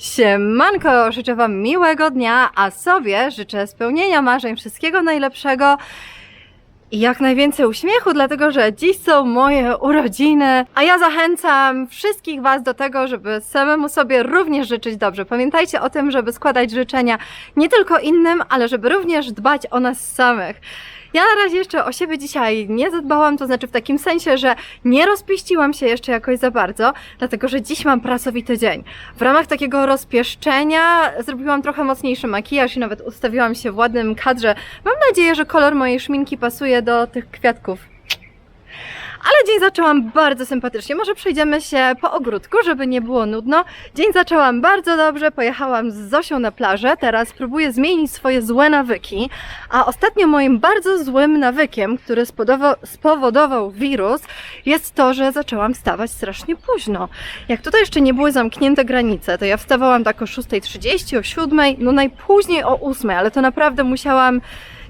Siemanko, życzę Wam miłego dnia, a sobie życzę spełnienia marzeń, wszystkiego najlepszego i jak najwięcej uśmiechu, dlatego że dziś są moje urodziny, a ja zachęcam wszystkich Was do tego, żeby samemu sobie również życzyć dobrze. Pamiętajcie o tym, żeby składać życzenia nie tylko innym, ale żeby również dbać o nas samych. Ja na razie jeszcze o siebie dzisiaj nie zadbałam, to znaczy w takim sensie, że nie rozpieściłam się jeszcze jakoś za bardzo, dlatego że dziś mam pracowity dzień. W ramach takiego rozpieszczenia zrobiłam trochę mocniejszy makijaż i nawet ustawiłam się w ładnym kadrze. Mam nadzieję, że kolor mojej szminki pasuje do tych kwiatków. Ale dzień zaczęłam bardzo sympatycznie. Może przejdziemy się po ogródku, żeby nie było nudno. Dzień zaczęłam bardzo dobrze, pojechałam z Zosią na plażę. Teraz próbuję zmienić swoje złe nawyki. A ostatnio moim bardzo złym nawykiem, który spowodował wirus, jest to, że zaczęłam wstawać strasznie późno. Jak tutaj jeszcze nie były zamknięte granice, to ja wstawałam tak o 6.30, o 7.00, no najpóźniej o 8.00, ale to naprawdę musiałam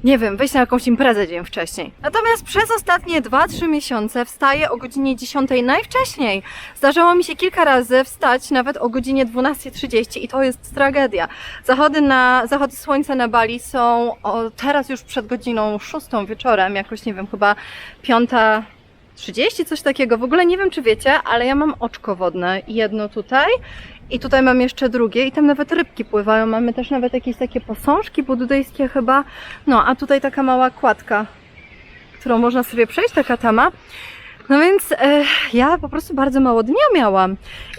nie wiem, wyjść na jakąś imprezę dzień wcześniej. Natomiast przez ostatnie 2-3 miesiące wstaję o godzinie 10 najwcześniej. Zdarzało mi się kilka razy wstać nawet o godzinie 12.30 i to jest tragedia. Zachody, na, zachody słońca na Bali są o, teraz już przed godziną 6 wieczorem, jakoś nie wiem, chyba 5. 30, coś takiego. W ogóle nie wiem, czy wiecie, ale ja mam oczko wodne. Jedno tutaj i tutaj mam jeszcze drugie i tam nawet rybki pływają. Mamy też nawet jakieś takie posążki buddyjskie chyba. No, a tutaj taka mała kładka, którą można sobie przejść, taka tama. No więc e, ja po prostu bardzo mało dnia miałam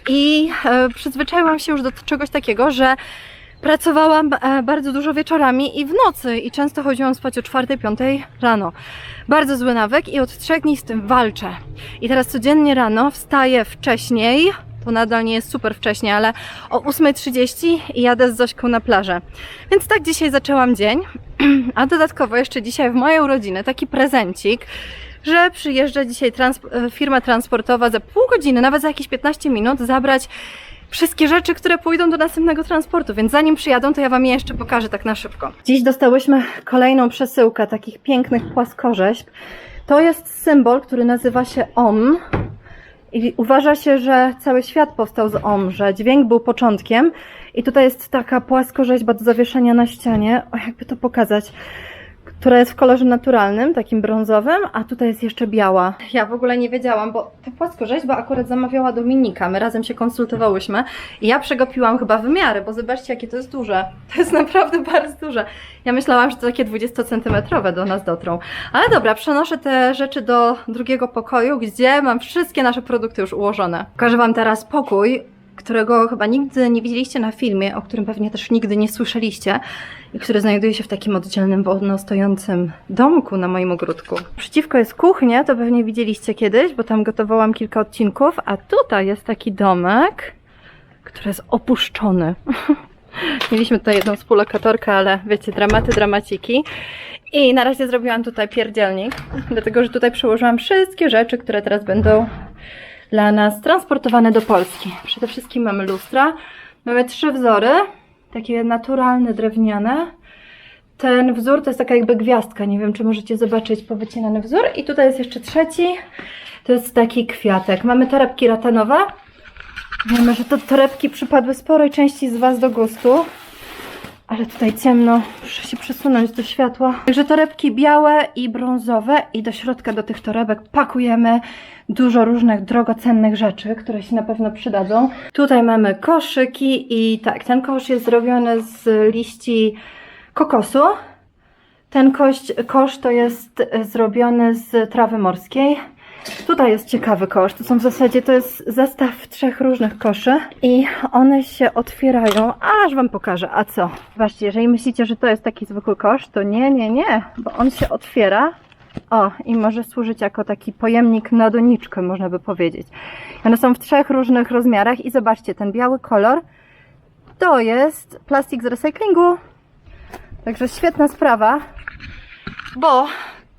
i e, przyzwyczaiłam się już do czegoś takiego, że pracowałam e, bardzo dużo wieczorami i w nocy i często chodziłam spać o 4-5 rano. Bardzo zły nawyk i od trzech dni z tym walczę. I teraz codziennie rano wstaję wcześniej, to nadal nie jest super wcześnie, ale o 8.30 i jadę z Zośką na plażę. Więc tak dzisiaj zaczęłam dzień, a dodatkowo jeszcze dzisiaj w moje urodziny taki prezencik, że przyjeżdża dzisiaj e, firma transportowa za pół godziny, nawet za jakieś 15 minut zabrać wszystkie rzeczy, które pójdą do następnego transportu, więc zanim przyjadą, to ja Wam je jeszcze pokażę tak na szybko. Dziś dostałyśmy kolejną przesyłkę takich pięknych płaskorzeźb. To jest symbol, który nazywa się OM. I uważa się, że cały świat powstał z OM, że dźwięk był początkiem. I tutaj jest taka płaskorzeźba do zawieszenia na ścianie. O, jakby to pokazać która jest w kolorze naturalnym, takim brązowym, a tutaj jest jeszcze biała. Ja w ogóle nie wiedziałam, bo ta płaskorzeźba akurat zamawiała Dominika, my razem się konsultowałyśmy i ja przegapiłam chyba wymiary, bo zobaczcie jakie to jest duże. To jest naprawdę bardzo duże. Ja myślałam, że to takie 20-centymetrowe do nas dotrą. Ale dobra, przenoszę te rzeczy do drugiego pokoju, gdzie mam wszystkie nasze produkty już ułożone. Pokażę Wam teraz pokój, którego chyba nigdy nie widzieliście na filmie, o którym pewnie też nigdy nie słyszeliście i który znajduje się w takim oddzielnym wolno stojącym domku na moim ogródku. Przeciwko jest kuchnia, to pewnie widzieliście kiedyś, bo tam gotowałam kilka odcinków, a tutaj jest taki domek, który jest opuszczony. Mieliśmy tutaj jedną współlokatorkę, ale wiecie, dramaty, dramaciki. I na razie zrobiłam tutaj pierdzielnik, dlatego że tutaj przełożyłam wszystkie rzeczy, które teraz będą dla nas transportowane do Polski. Przede wszystkim mamy lustra. Mamy trzy wzory, takie naturalne, drewniane. Ten wzór to jest taka jakby gwiazdka, nie wiem czy możecie zobaczyć powycinany wzór. I tutaj jest jeszcze trzeci, to jest taki kwiatek. Mamy torebki ratanowe. Wiemy, że to torebki przypadły sporej części z Was do gustu. Ale tutaj ciemno, muszę się przesunąć do światła. Także torebki białe i brązowe i do środka do tych torebek pakujemy dużo różnych drogocennych rzeczy, które się na pewno przydadzą. Tutaj mamy koszyki i tak, ten kosz jest zrobiony z liści kokosu. Ten kość, kosz to jest zrobiony z trawy morskiej. Tutaj jest ciekawy kosz. To są w zasadzie to jest zestaw trzech różnych koszy i one się otwierają. Aż wam pokażę. A co? Zobaczcie, jeżeli myślicie, że to jest taki zwykły kosz, to nie, nie, nie, bo on się otwiera. O, i może służyć jako taki pojemnik na doniczkę, można by powiedzieć. One są w trzech różnych rozmiarach i zobaczcie, ten biały kolor to jest plastik z recyklingu. Także świetna sprawa, bo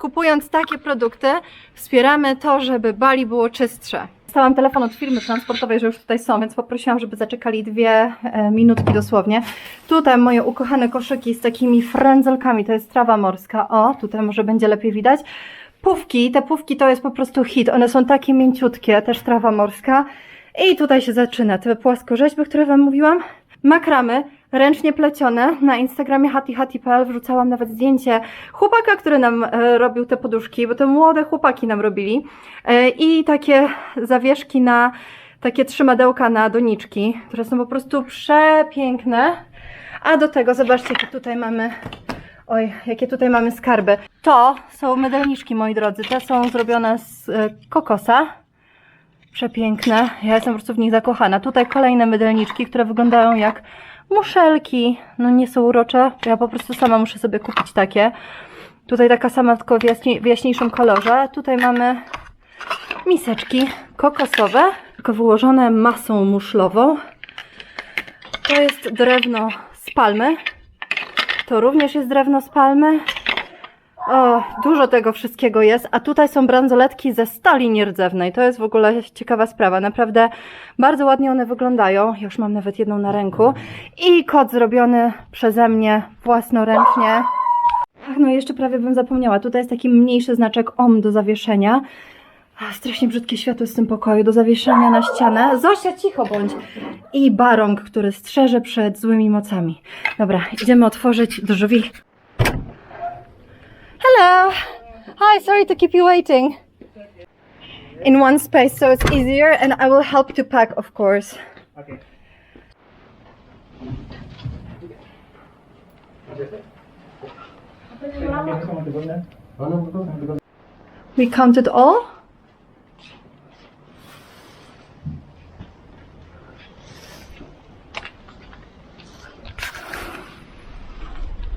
kupując takie produkty wspieramy to, żeby Bali było czystsze. Dostałam telefon od firmy transportowej, że już tutaj są, więc poprosiłam, żeby zaczekali dwie e, minutki dosłownie. Tutaj moje ukochane koszyki z takimi frędzelkami, to jest trawa morska. O, tutaj może będzie lepiej widać. Pówki, te pówki to jest po prostu hit. One są takie mięciutkie, też trawa morska. I tutaj się zaczyna te płaskorzeźby, które Wam mówiłam. makramy ręcznie plecione. Na Instagramie hatihati.pl wrzucałam nawet zdjęcie chłopaka, który nam e, robił te poduszki, bo to młode chłopaki nam robili. E, I takie zawieszki na takie trzymadełka na doniczki, które są po prostu przepiękne. A do tego zobaczcie, jakie tutaj mamy. Oj, jakie tutaj mamy skarby. To są mydelniczki, moi drodzy. Te są zrobione z e, kokosa. Przepiękne. Ja jestem po prostu w nich zakochana. Tutaj kolejne mydelniczki, które wyglądają jak muszelki. No nie są urocze. Ja po prostu sama muszę sobie kupić takie. Tutaj taka sama, tylko w, w jaśniejszym kolorze. Tutaj mamy miseczki kokosowe, tylko wyłożone masą muszlową. To jest drewno z palmy. To również jest drewno z palmy. O, dużo tego wszystkiego jest, a tutaj są bransoletki ze stali nierdzewnej. To jest w ogóle ciekawa sprawa. Naprawdę bardzo ładnie one wyglądają. Już mam nawet jedną na ręku. I kod zrobiony przeze mnie własnoręcznie. Ach, no jeszcze prawie bym zapomniała. Tutaj jest taki mniejszy znaczek OM do zawieszenia. Ach, Strasznie brzydkie światło w tym pokoju do zawieszenia na ścianę. Zosia, cicho bądź. I barąg, który strzeże przed złymi mocami. Dobra, idziemy otworzyć drzwi. Hi, sorry to keep you waiting. In one space, so it's easier, and I will help to pack, of course. Okay. We counted all?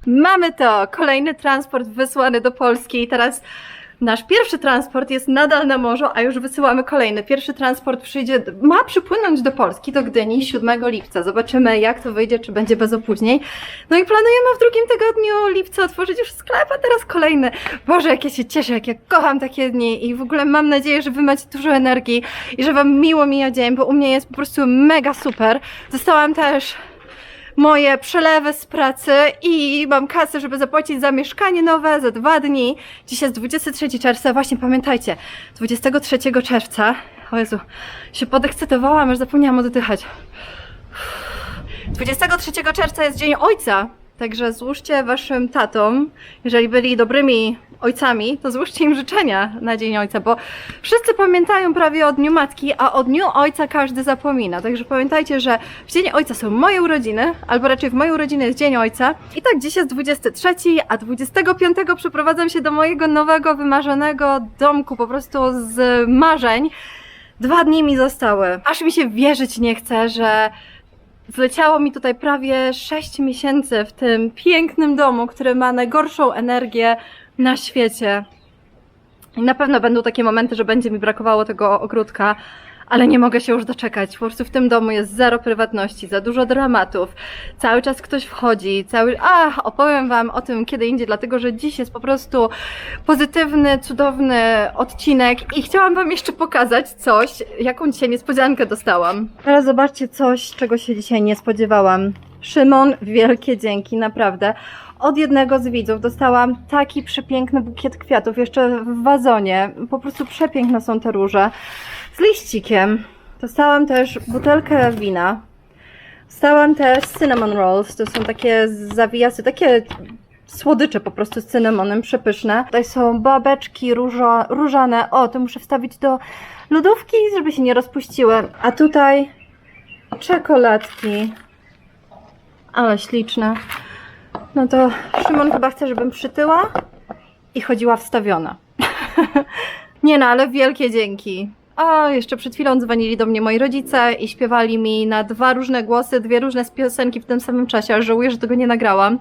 Mamy to! Kolejny transport wysłany do Polski i teraz nasz pierwszy transport jest nadal na morzu, a już wysyłamy kolejny. Pierwszy transport przyjdzie, ma przypłynąć do Polski, do Gdyni 7 lipca. Zobaczymy jak to wyjdzie, czy będzie bez opóźnień. No i planujemy w drugim tygodniu lipca otworzyć już sklep, a teraz kolejny. Boże, jak ja się cieszę, jak ja kocham takie dni i w ogóle mam nadzieję, że Wy macie dużo energii i że Wam miło mija dzień, bo u mnie jest po prostu mega super. Dostałam też moje przelewy z pracy i mam kasę, żeby zapłacić za mieszkanie nowe za dwa dni. Dzisiaj jest 23 czerwca, właśnie pamiętajcie, 23 czerwca, o Jezu, się podekscytowałam, aż zapomniałam oddychać. 23 czerwca jest Dzień Ojca, także złóżcie waszym tatom, jeżeli byli dobrymi ojcami, to złóżcie im życzenia na Dzień Ojca, bo wszyscy pamiętają prawie o Dniu Matki, a o Dniu Ojca każdy zapomina. Także pamiętajcie, że w Dzień Ojca są moje urodziny, albo raczej w mojej urodziny jest Dzień Ojca. I tak dziś jest 23, a 25 przeprowadzam się do mojego nowego, wymarzonego domku, po prostu z marzeń. Dwa dni mi zostały. Aż mi się wierzyć nie chce, że Zleciało mi tutaj prawie 6 miesięcy w tym pięknym domu, który ma najgorszą energię na świecie. I na pewno będą takie momenty, że będzie mi brakowało tego ogródka, ale nie mogę się już doczekać. Po prostu w tym domu jest zero prywatności, za dużo dramatów. Cały czas ktoś wchodzi, cały. A, opowiem Wam o tym kiedy indziej, dlatego że dziś jest po prostu pozytywny, cudowny odcinek i chciałam Wam jeszcze pokazać coś, jaką dzisiaj niespodziankę dostałam. Teraz zobaczcie coś, czego się dzisiaj nie spodziewałam. Szymon, wielkie dzięki, naprawdę. Od jednego z widzów dostałam taki przepiękny bukiet kwiatów, jeszcze w wazonie. Po prostu przepiękne są te róże. Z liścikiem. Dostałam też butelkę wina. Dostałam też cinnamon rolls. To są takie zawijasy, takie słodycze po prostu z cynamonem, przepyszne. Tutaj są babeczki różo, różane. O, to muszę wstawić do lodówki, żeby się nie rozpuściły. A tutaj czekoladki. Ale śliczne. No to Szymon chyba chce, żebym przytyła i chodziła wstawiona. Nie no, ale wielkie dzięki. A jeszcze przed chwilą dzwonili do mnie moi rodzice i śpiewali mi na dwa różne głosy, dwie różne piosenki w tym samym czasie, aż żałuję, że tego nie nagrałam.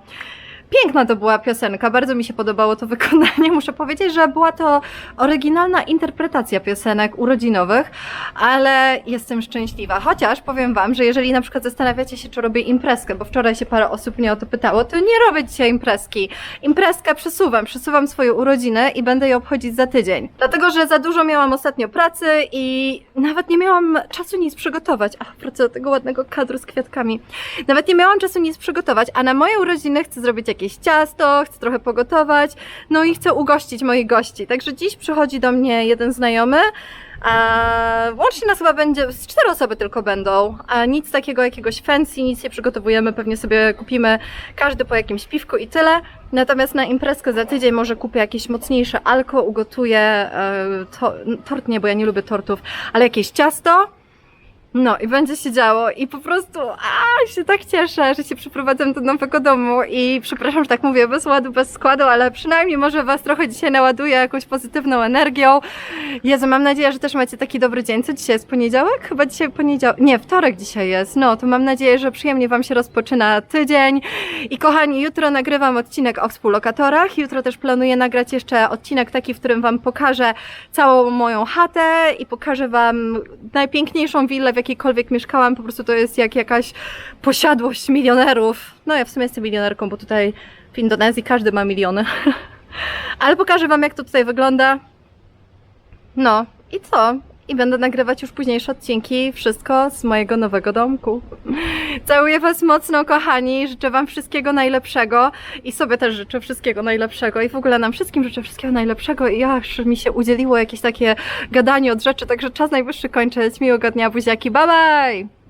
Piękna to była piosenka, bardzo mi się podobało to wykonanie. Muszę powiedzieć, że była to oryginalna interpretacja piosenek urodzinowych, ale jestem szczęśliwa. Chociaż powiem Wam, że jeżeli na przykład zastanawiacie się, czy robię imprezkę, bo wczoraj się parę osób mnie o to pytało, to nie robię dzisiaj imprezki. Imprezkę przesuwam, przesuwam swoje urodziny i będę je obchodzić za tydzień. Dlatego, że za dużo miałam ostatnio pracy i nawet nie miałam czasu nic przygotować. A wrócę do tego ładnego kadru z kwiatkami. Nawet nie miałam czasu nic przygotować, a na moje urodziny chcę zrobić jakieś jakieś ciasto, chcę trochę pogotować, no i chcę ugościć moich gości. Także dziś przychodzi do mnie jeden znajomy, a łącznie nas chyba będzie, z cztery osoby tylko będą, a nic takiego jakiegoś fancy, nic nie przygotowujemy, pewnie sobie kupimy każdy po jakimś piwku i tyle. Natomiast na imprezkę za tydzień może kupię jakieś mocniejsze alko, ugotuję e, to, tort nie, bo ja nie lubię tortów, ale jakieś ciasto. No i będzie się działo i po prostu a, się tak cieszę, że się przyprowadzam do nowego domu i przepraszam, że tak mówię, bez ładu, bez składu, ale przynajmniej może Was trochę dzisiaj naładuję jakąś pozytywną energią. Jezu, mam nadzieję, że też macie taki dobry dzień. Co dzisiaj jest poniedziałek? Chyba dzisiaj poniedziałek. Nie, wtorek dzisiaj jest. No, to mam nadzieję, że przyjemnie Wam się rozpoczyna tydzień. I kochani, jutro nagrywam odcinek o współlokatorach. Jutro też planuję nagrać jeszcze odcinek taki, w którym Wam pokażę całą moją chatę i pokażę Wam najpiękniejszą willę, w jakiejkolwiek mieszkałam. Po prostu to jest jak jakaś posiadłość milionerów. No, ja w sumie jestem milionerką, bo tutaj w Indonezji każdy ma miliony. Ale pokażę Wam, jak to tutaj wygląda. No i co? I będę nagrywać już późniejsze odcinki, wszystko z mojego nowego domku. Całuję Was mocno, kochani. Życzę Wam wszystkiego najlepszego i sobie też życzę wszystkiego najlepszego i w ogóle nam wszystkim życzę wszystkiego najlepszego i aż mi się udzieliło jakieś takie gadanie od rzeczy, także czas najwyższy kończyć. Miłego dnia, buziaki, bye bye!